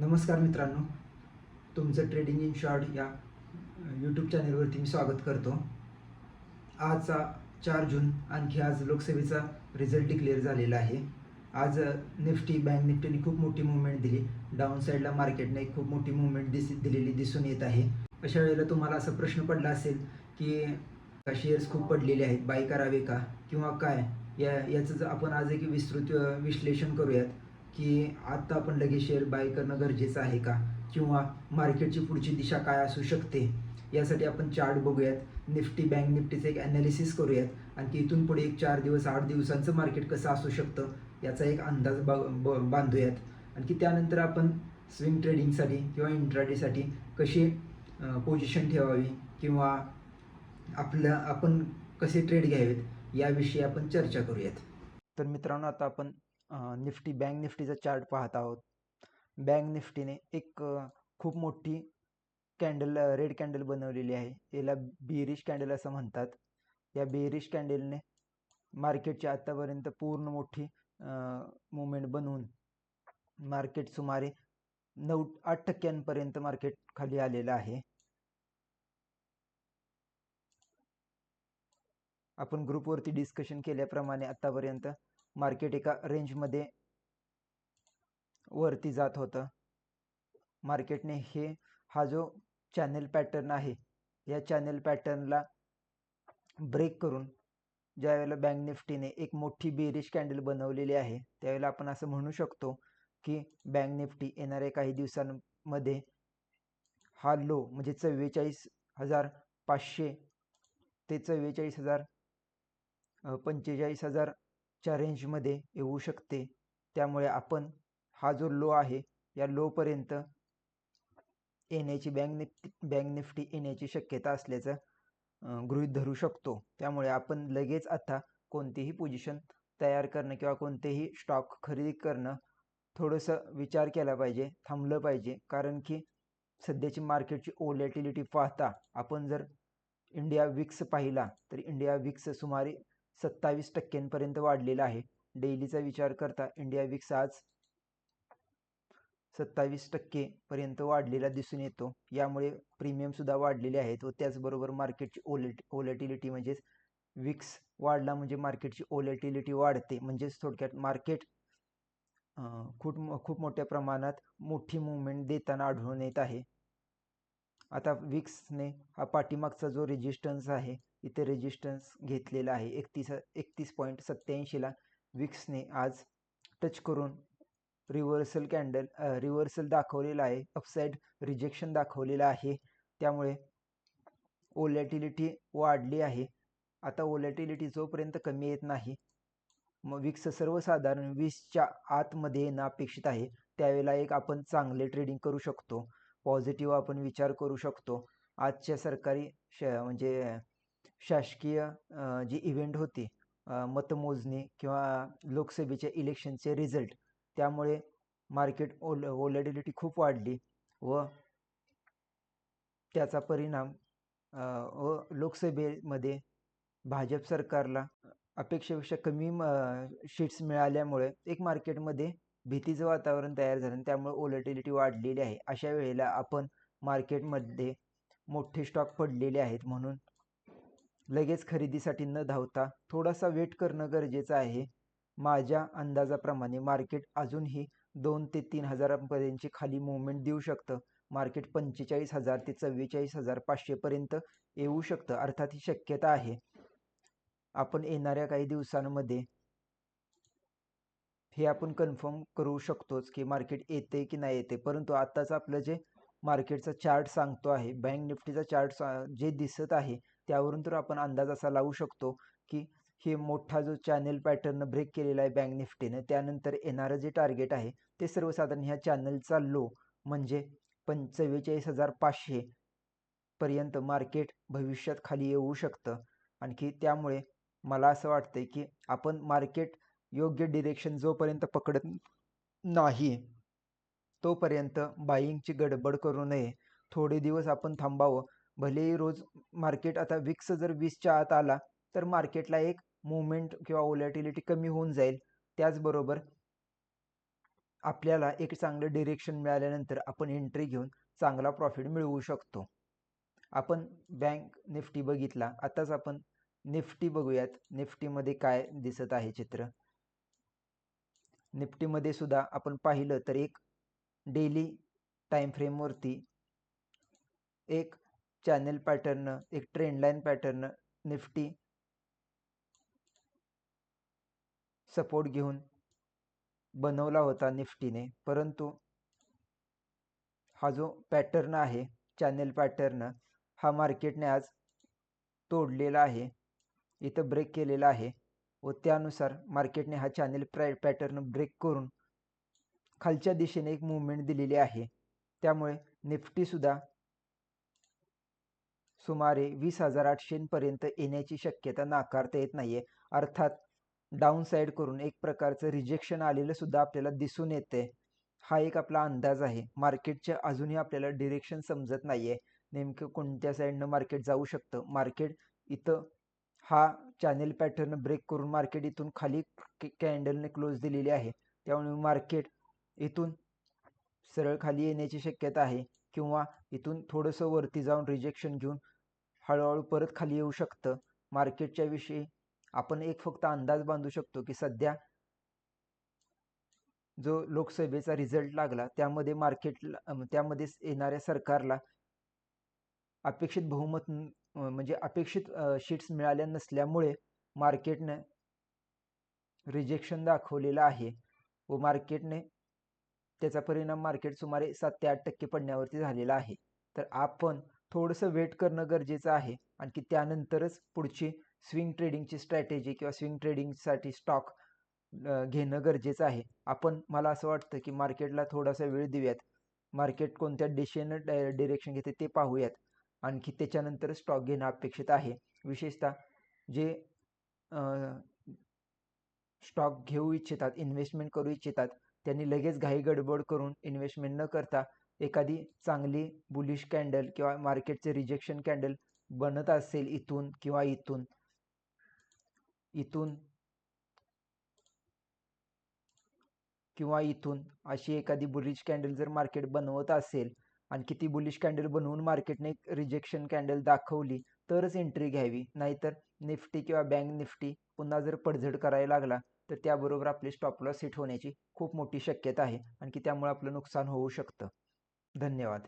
नमस्कार मित्रांनो तुमचं ट्रेडिंग इन शॉर्ट या यूट्यूब चॅनलवरती मी स्वागत करतो. आजचा चार जून आणखी आज लोकसभेचा रिझल्ट डिक्लेअर झालेला आहे. आज निफ्टी बँक निफ्टीने खूप मोठी मुवमेंट दिली. डाऊन साईडला मार्केटने खूप मोठी मुवमेंट दिस दिलेली दिसून येत आहे. अशा वेळेला तुम्हाला असा प्रश्न पडला असेल की शेअर्स खूप पडलेले आहेत? बाय करावे का? किंवा काय? या याचं जर आपण आज एक विस्तृत विश्लेषण करूयात. की आत्ता आपण लगेच शेअर बाय करणं गरजेचं आहे का? किंवा मार्केटची पुढची दिशा काय असू शकते? यासाठी आपण चार्ट बघूयात. निफ्टी बँक निफ्टीचं एक ॲनालिसिस करूयात. आणखी इथून पुढे एक चार दिवस आठ दिवसांचं मार्केट कसं असू शकतं? याचा एक अंदाज बा ब बांधूयात. आणखी त्यानंतर आपण स्विंग ट्रेडिंगसाठी किंवा इंट्राडेसाठी कशी पोझिशन ठेवावी? किंवा आपलं आपण कसे ट्रेड घ्यावेत? याविषयी आपण चर्चा करूयात. तर मित्रांनो आता आपण निफ्टी बँक निफ्टीचा चार्ट पाहत आहोत. बँक निफ्टीने एक खूप मोठी कॅन्डल रेड कॅन्डल बनवलेली आहे. याला बेरिश कॅन्डल असं म्हणतात. या बेरिश कॅन्डलने मार्केटची आत्तापर्यंत पूर्ण मोठी मुवमेंट बनवून मार्केट सुमारे नऊ आठ टक्क्यांपर्यंत मार्केट खाली आलेलं आहे. आपण ग्रुपवरती डिस्कशन केल्याप्रमाणे आत्तापर्यंत मार्केट एका रेंजमध्ये वरती जात होतं. मार्केटने हे हा जो चॅनल पॅटर्न आहे या चॅनल पॅटर्नला ब्रेक करून ज्यावेळेला बँक निफ्टीने एक मोठी बेरिश कॅन्डल बनवलेली आहे त्यावेळेला आपण असं म्हणू शकतो की बँक निफ्टी येणाऱ्या काही दिवसांमध्ये हा लो म्हणजे चव्वेचाळीस हजार पाचशे ते चव्वेचाळीस हजार पंचेचाळीस हजार च्या रेंजमध्ये येऊ शकते. त्यामुळे आपण हा जो लो आहे या लोपर्यंत येण्याची बँक निफ्टी बँक निफ्टी येण्याची शक्यता असल्याचं गृहीत धरू शकतो. त्यामुळे आपण लगेच आता कोणतीही पोझिशन तयार करणं किंवा कोणतेही स्टॉक खरेदी करणं थोडंसं विचार केला पाहिजे थांबलं पाहिजे. कारण की सध्याची मार्केटची ओलॅटिलिटी पाहता आपण जर इंडिया विक्स पाहिला तर इंडिया विक्स सुमारे सत्तावीस टक्क्यांपर्यंत वाढलेला आहे. डेलीचा विचार करता इंडिया विक्स आज सत्तावीस टक्केपर्यंत वाढलेला दिसून येतो. यामुळे प्रीमियमसुद्धा वाढलेले आहेत व त्याचबरोबर मार्केटची ओलेट ओलेटिलिटी म्हणजेच विक्स वाढला म्हणजे मार्केटची ओलेटिलिटी वाढते. म्हणजेच थोडक्यात मार्केट खूप खूप मोठ्या प्रमाणात मोठी मुवमेंट देताना आढळून येत आहे. आता विक्सने हा पाठीमागचा जो रेजिस्टन्स आहे इथे रेजिस्टन्स घेतलेला आहे. एकतीस एकतीस पॉईंट सत्याऐंशीला विक्सने आज टच करून रिव्हर्सल कॅन्डल रिव्हर्सल दाखवलेला आहे. अपसाईड रिजेक्शन दाखवलेलं आहे. त्यामुळे ओलॅटिलिटी वाढली आहे. आता ओलॅटिलिटी जोपर्यंत कमी येत नाही मग विक्स सर्वसाधारण वीसच्या आतमध्ये येणं अपेक्षित आहे. त्यावेळेला एक आपण चांगले ट्रेडिंग करू शकतो. पॉझिटिव्ह आपण विचार करू शकतो. आजच्या सरकारी श म्हणजे शासकीय जी इव्हेंट होती मतमोजणी किंवा लोकसभेच्या इलेक्शनचे रिझल्ट त्यामुळे मार्केट ओल ओलॅडिलिटी खूप वाढली व त्याचा परिणाम व लोकसभेमध्ये भाजप सरकारला अपेक्षेपेक्षा कमी शीट्स मिळाल्यामुळे एक मार्केटमध्ये भीतीचं वातावरण तयार झालं आणि त्यामुळे ओलॅटिलिटी वाढलेली आहे. अशा वेळेला आपण मार्केटमध्ये मोठे स्टॉक पडलेले आहेत म्हणून लगेच खरेदीसाठी न धावता थोडासा वेट करणं गरजेचं आहे. माझ्या अंदाजाप्रमाणे मार्केट अजूनही दोन ते तीन हजारांपर्यंतची खाली मुवमेंट देऊ शकतं. मार्केट पंचेचाळीस हजार ते चव्वेचाळीस हजार पाचशेपर्यंत येऊ शकतं अर्थात ही शक्यता आहे. आपण येणाऱ्या काही दिवसांमध्ये हे आपण कन्फर्म करू शकतोच की मार्केट येते की नाही येते परंतु आत्ताच आपलं जे मार्केटचा चार्ट सांगतो आहे बँक निफ्टीचा चार्ट जे दिसत आहे त्यावरून तर आपण अंदाज असा लावू शकतो की हे मोठा जो चॅनल पॅटर्न ब्रेक केलेला आहे बँक निफ्टीनं त्यानंतर येणारं जे टार्गेट आहे ते सर्वसाधारण ह्या चॅनलचा लो म्हणजे पं चव्वेचाळीस हजार पाचशे पर्यंत मार्केट भविष्यात खाली येऊ शकतं. आणखी त्यामुळे मला असं वाटतंय की आपण मार्केट योग्य डिरेक्शन जोपर्यंत पकडत नाही तोपर्यंत बाईंगची गडबड करू नये. थोडे दिवस आपण थांबावं भलेही रोज मार्केट आता विक्स जर वीसच्या आत आला तर मार्केटला एक मुवमेंट किंवा ओलॅटिलिटी कमी होऊन जाईल. त्याचबरोबर आपल्याला एक चांगलं डिरेक्शन मिळाल्यानंतर आपण एंट्री घेऊन चांगला प्रॉफिट मिळवू शकतो. आपण बँक निफ्टी बघितला आताच आपण निफ्टी बघूयात. निफ्टीमध्ये काय दिसत आहे चित्र? निफ्टीमध्ये सुद्धा आपण पाहिलं तर एक डेली टाईम फ्रेमवरती एक चॅनल पॅटर्न एक ट्रेंडलाईन पॅटर्न निफ्टी सपोर्ट घेऊन बनवला होता निफ्टीने. परंतु हा जो पॅटर्न आहे चॅनेल पॅटर्न हा मार्केटने आज तोडलेला आहे इथं ब्रेक केलेला आहे व त्यानुसार मार्केटने हा चॅनेल पॅटर्न ब्रेक करून खालच्या दिशेने एक मुवमेंट दिलेली आहे. त्यामुळे निफ्टीसुद्धा सुमारे वीस हजार आठशेपर्यंत येण्याची शक्यता नाकारता येत नाहीये. अर्थात डाऊन साईड करून एक प्रकारचं रिजेक्शन आलेलं सुद्धा आपल्याला दिसून येते हा एक आपला अंदाज आहे. मार्केटचे अजूनही आपल्याला डिरेक्शन समजत नाहीये. नेमकं कोणत्या साईडनं मार्केट जाऊ शकतं? मार्केट इथं हा चॅनेल पॅटर्न ब्रेक करून मार्केट इथून खाली कॅन्डलने क्लोज दिलेली आहे. त्यामुळे मार्केट इथून सरळ खाली येण्याची शक्यता आहे. किंवा इथून थोडंसं वरती जाऊन रिजेक्शन घेऊन हळूहळू परत खाली येऊ शकतं. मार्केटच्या विषयी आपण एक फक्त अंदाज बांधू शकतो की सध्या जो लोकसभेचा रिझल्ट लागला त्यामध्ये मार्केटला त्यामध्ये येणाऱ्या सरकारला अपेक्षित बहुमत म्हणजे अपेक्षित शीट्स मिळाल्या नसल्यामुळे मार्केटने रिजेक्शन दाखवलेलं आहे व मार्केटने त्याचा परिणाम मार्केट सुमारे सात ते आठ टक्के पडण्यावरती झालेला आहे. तर आपण थोडंसं वेट करणं गरजेचं आहे आणखी त्यानंतरच पुढची स्विंग ट्रेडिंगची स्ट्रॅटेजी किंवा स्विंग ट्रेडिंगसाठी स्टॉक घेणं गरजेचं आहे. आपण मला असं वाटतं की मार्केटला थोडासा वेळ देऊयात. मार्केट कोणत्या डिशेनं डाय डिरेक्शन घेते ते पाहूयात. आणखी त्याच्यानंतर स्टॉक घेणं अपेक्षित आहे. विशेषतः जे स्टॉक घेऊ इच्छितात इन्व्हेस्टमेंट करू इच्छितात त्यांनी लगेच घाई गडबड करून इन्व्हेस्टमेंट न करता एखादी चांगली बुलिश कॅन्डल किंवा मार्केटचे रिजेक्शन कॅन्डल बनत असेल इथून किंवा इथून इथून किंवा इथून अशी एखादी बुलिश कॅन्डल जर मार्केट बनवत असेल आणि किती बुलिश कॅन्डल बनवून मार्केटने रिजेक्शन कॅन्डल दाखवली तरच एंट्री घ्यावी. नाहीतर निफ्टी किंवा बँक निफ्टी पुन्हा जर पडझड करायला लागला तर त्याबरोबर आपली स्टॉप लॉस हिट होण्याची खूप मोठी शक्यता आहे. आणखी त्यामुळे आपलं नुकसान होऊ शकतं. धन्यवाद.